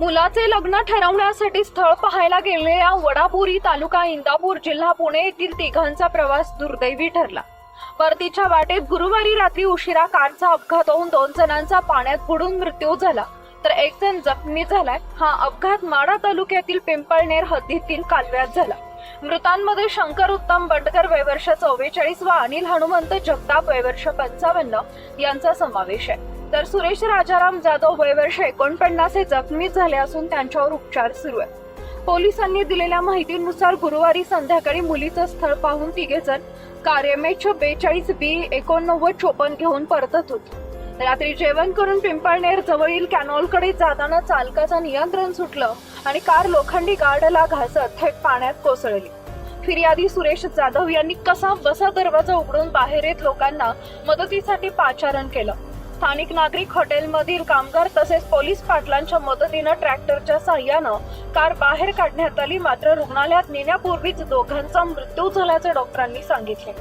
मुलाचे लग्न ठरवण्यासाठी स्थळ पाहायला गेलेल्या वडापुरी तालुका इंदापूर जिल्हा पुणे येथील तिघांचा प्रवास दुर्दैवी ठरला. परतीच्या वाटेत गुरुवारी रात्री उशिरा कारचा अपघात होऊन दोन जणांचा पाण्यात बुडून मृत्यू झाला. तर एक जण जखमी झालाय. हा अपघात माडा तालुक्यातील पिंपळनेर हद्दीतील कालव्यात झाला. मृतांमध्ये शंकर उत्तम बंडकर वयवर्ष चव्वेचाळीस व अनिल हनुमंत जगताप वयवर्ष पंचावन्न यांचा समावेश आहे. तर सुरेश राजाराम जाधव वयवर्ष एकोणपन्नास हे जखमी झाले असून त्यांच्यावर उपचार सुरू आहे पोलिसांनी दिलेल्या माहितीनुसार गुरुवारी संध्याकाळी मुलीचं स्थळ पाहून तिघे जण कार्यमेच बेचाळीस बी एकोणनव्वद चोपन्न घेऊन परतत होते. रात्री जेवण करून पिंपळनेर जवळील कॅनॉलकडे जाताना चालकाचं नियंत्रण सुटलं आणि कार लोखंडी गार्डला घासत थेट पाण्यात कोसळली. फिर्यादी सुरेश जाधव यांनी कसा बसा दरवाजा उघडून बाहेर येत लोकांना मदतीसाठी पाचारण केलं. स्थानिक नागरिक हॉटेलमधील कामगार तसेच पोलीस पाटलांच्या मदतीनं ट्रॅक्टरच्या साह्यानं कार बाहेर काढण्यात आली. मात्र रुग्णालयात नेण्यापूर्वीच दोघांचा मृत्यू झाल्याचे डॉक्टरांनी सांगितले.